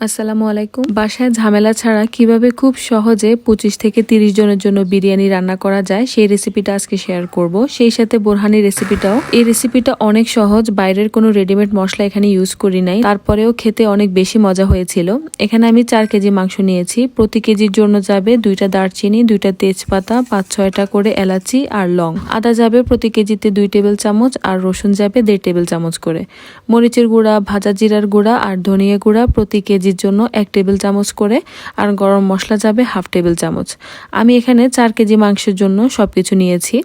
আসসালামু আলাইকুম। বাসায় ঝামেলা ছাড়া কীভাবে খুব সহজে পঁচিশ থেকে তিরিশ জনের জন্য বিরিয়ানি রান্না করা যায়, সেই রেসিপিটা আজকে শেয়ার করব। সেই সাথে বোরহানি রেসিপিটাও এই রেসিপিটা অনেক সহজ, বাইরের কোনো রেডিমেড মশলা এখানে ইউজ করি নাই। তারপরেও খেতে অনেক বেশি মজা হয়েছিল। এখানে আমি চার কেজি মাংস নিয়েছি। প্রতি কেজির জন্য যাবে দুইটা দারচিনি, দুইটা তেজপাতা, পাঁচ ছয়টা করে এলাচি আর লং। আদা যাবে প্রতি কেজিতে দুই টেবিল চামচ আর রসুন যাবে দেড় টেবিল চামচ করে। মরিচের গুঁড়া, ভাজা জিরার গুঁড়া আর ধনিয়া গুঁড়া প্রতি কেজির জন্য এক টেবিল চামচ করে আর গরম মশলা যাবে হাফ টেবিল চামচ। আমি এখানে চার কেজি মাংসের জন্য সব কিছু নিয়েছি।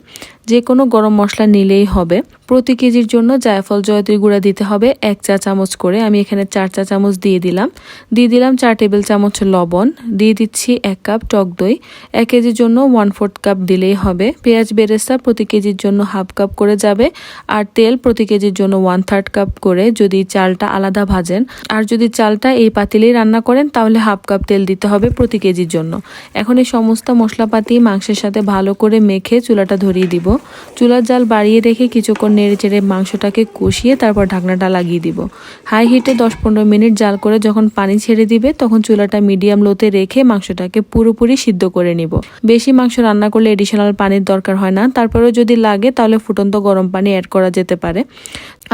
যে কোনো গরম মশলা নিলেই হবে। প্রতি কেজির জন্য জায়ফল জয়ত্রী গুঁড়া দিতে হবে এক চা চামচ করে। আমি এখানে চার চা চামচ দিয়ে দিলাম। দিয়ে দিলাম চার টেবিল চামচ লবণ। দিয়ে দিচ্ছি এক কাপ টক দই। এক কেজির জন্য ওয়ান ফোর্থ কাপ দিলেই হবে। পেঁয়াজ বেরেস্তা প্রতি কেজির জন্য হাফ কাপ করে যাবে। আর তেল প্রতি কেজির জন্য ওয়ান থার্ড কাপ করে যদি চালটা আলাদা ভাজেন। আর যদি চালটা এই পাতিলেই রান্না করেন, তাহলে হাফ কাপ তেল দিতে হবে প্রতি কেজির জন্য। এখন এই সমস্ত মশলাপাতি মাংসের সাথে ভালো করে মেখে চুলাটা ধরিয়ে দিব। চুলার জাল বাড়িয়ে রেখে কিছুক্ষণ নেড়ে চেড়ে মাংসটাকে কষিয়ে তারপর ঢাকনাটা লাগিয়ে দিব। হাই হিটে দশ পনেরো মিনিট জাল করে যখন পানি ছেড়ে দিবে, তখন চুলাটা মিডিয়াম লোতে রেখে মাংসটাকে পুরোপুরি সিদ্ধ করে নিব। বেশি মাংস রান্না করলে এডিশনাল পানির দরকার হয় না। তারপরেও যদি লাগে, তাহলে ফুটন্ত গরম পানি অ্যাড করা যেতে পারে।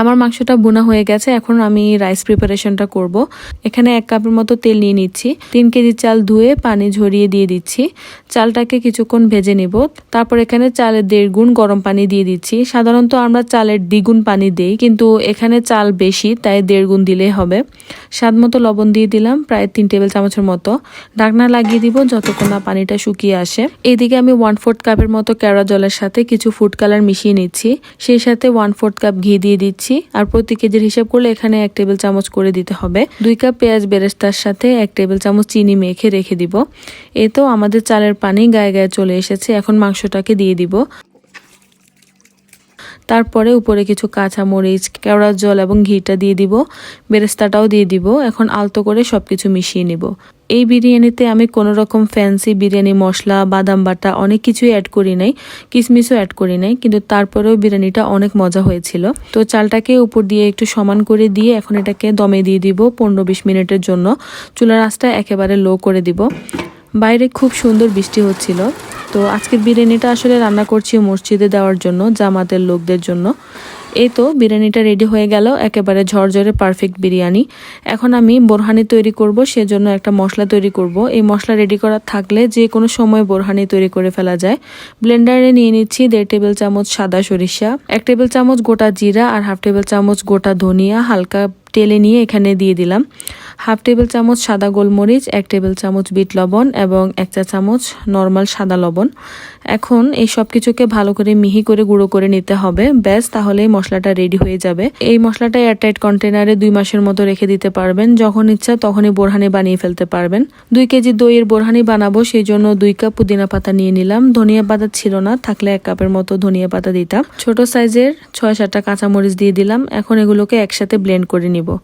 আমার মাংসটা বোনা হয়ে গেছে, এখন আমি রাইস প্রিপারেশনটা করব। এখানে এক কাপের মতো তেল নিয়ে নিচ্ছি। তিন কেজি চাল ধুয়ে পানি ঝরিয়ে দিয়ে দিচ্ছি। চালটাকে কিছুক্ষণ ভেজে নেব। তারপর এখানে চালের দেড় গুণ গরম পানি দিয়ে দিচ্ছি। সাধারণত আমরা চালের দ্বিগুণ পানি দিই, কিন্তু এখানে চাল বেশি, তাই দেড় গুণ দিলেই হবে। স্বাদ মতো লবণ দিয়ে দিলাম, প্রায় তিন টেবিল চামচের মতো। ঢাকনা লাগিয়ে দিব যতক্ষণ না পানিটা শুকিয়ে আসে। এইদিকে আমি ওয়ান ফোর্থ কাপের মতো কেওড়া জলের সাথে কিছু ফুড কালার মিশিয়ে নিচ্ছি। সেই সাথে ওয়ান ফোর্থ কাপ ঘি দিয়ে দিচ্ছি। আর প্রতি কেজির হিসাব করলে এখানে এক টেবিল চামচ করে দিতে হবে। দুই কাপ পেঁয়াজ বেরেস্তার সাথে এক টেবিল চামচ চিনি মেখে রেখে দিব। এ তো আমাদের চালের পানি গায়ে গায়ে চলে এসেছে। এখন মাংসটাকে দিয়ে দিব। তারপরে উপরে কিছু কাঁচা মরিচ, কেওড়ার জল এবং ঘিটা দিয়ে দিব, বেরেস্তাটাও দিয়ে দিব, এখন আলতো করে সব কিছু মিশিয়ে নিব। এই বিরিয়ানিতে আমি কোনো রকম ফ্যান্সি বিরিয়ানি মশলা, বাদাম বাটা অনেক কিছুই অ্যাড করি নাই, কিসমিসও অ্যাড করি নাই, কিন্তু তারপরেও বিরিয়ানিটা অনেক মজা হয়েছিল। তো চালটাকে উপর দিয়ে একটু সমান করে দিয়ে এখন এটাকে দমে দিয়ে দিব পনেরো বিশ মিনিটের জন্য। চুলার আঁচটা একেবারে লো করে দিব। বাইরে খুব সুন্দর বৃষ্টি হচ্ছিল। তো আজকের বিরিয়ানিটা আসলে রান্না করছি মসজিদে দেওয়ার জন্য, জামাতের লোকদের জন্য। এই তো বিরিয়ানিটা রেডি হয়ে গেল, একেবারে ঝরঝরে পারফেক্ট বিরিয়ানি। এখন আমি বোরহানি তৈরি করব, সেজন্য একটা মশলা তৈরি করব। এই মশলা রেডি করা থাকলে যে কোনো সময় বোরহানি তৈরি করে ফেলা যায়। ব্লেন্ডারে নিয়ে নিচ্ছি দেড় টেবিল চামচ সাদা সরিষা, এক টেবিল চামচ গোটা জিরা আর হাফ টেবিল চামচ গোটা ধনিয়া, হালকা টেলে নিয়ে এখানে দিয়ে দিলাম। হাফ টেবিল চামচ সাদা গোলমরিচ, এক টেবিল চামচ বিট লবণ এবং এক চা চামচ নর্মাল সাদা লবণ। এখন এই সব কিছুকে ভালো করে মিহি করে গুঁড়ো করে নিতে হবে। ব্যাস তাহলে মশলাটা রেডি হয়ে যাবে। এই মশলাটা এয়ারটাইট কন্টেনারে দুই মাসের মতো রেখে দিতে পারবেন। যখন ইচ্ছা তখনই বোরহানি বানিয়ে ফেলতে পারবেন। দুই কেজি দইয়ের বোরহানি বানাবো, সেই জন্য দুই কাপ পুদিনা পাতা নিয়ে নিলাম। ধনিয়া পাতা ছিল না, থাকলে এক কাপের মতো ধনিয়া পাতা দিতাম। ছোট সাইজের ছয় সাতটা কাঁচামরিচ দিয়ে দিলাম। এখন এগুলোকে একসাথে ব্লেন্ড করে নিব।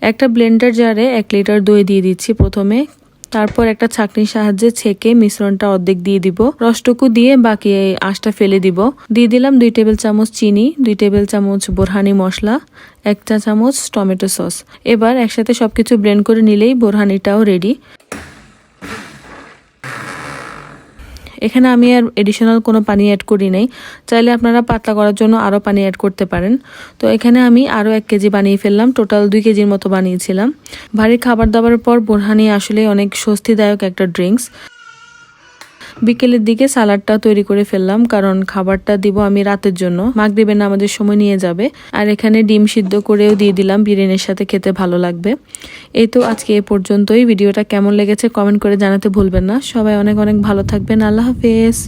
একটা ব্লেন্ডার জারে এক লিটার দই দিয়ে দিচ্ছি প্রথমে। তারপর একটা ছাকনির সাহায্যে ছেঁকে মিশ্রণটা অর্ধেক দিয়ে দিব। রসটুকু দিয়ে বাকি আঁশটা ফেলে দিব। দিয়ে দিলাম দুই টেবিল চামচ চিনি, দুই টেবিল চামচ বোরহানি মশলা, এক চা চামচ টমেটো সস। এবার একসাথে সবকিছু ব্লেন্ড করে নিলেই বোরহানিটাও রেডি। এখানে আমি আর এডিশনাল কোনো পানি অ্যাড করি নাই। চাইলে আপনারা পাতলা করার জন্য আরও পানি অ্যাড করতে পারেন। তো এখানে আমি আরও এক কেজি বানিয়ে ফেললাম। টোটাল দুই কেজির মতো বানিয়েছিলাম। ভারী খাবার দাবার পর বোরহানি আসলে অনেক স্বস্তিদায়ক একটা ড্রিঙ্কস বিকেলের দিকে সালাডটা তৈরি করে ফেললাম, কারণ খাবারটা দিব আমি রাতের জন্য। মাগরিবের আমাদের সময় নিয়ে যাবে। আর এখানে ডিম সিদ্ধ করেও দিয়ে দিলাম, বিরিয়ানির সাথে খেতে ভালো লাগবে। এই তো আজকে এ পর্যন্তই। ভিডিওটা কেমন লেগেছে কমেন্ট করে জানাতে ভুলবেন না। সবাই অনেক অনেক ভালো থাকবেন। আল্লাহ হাফেজ।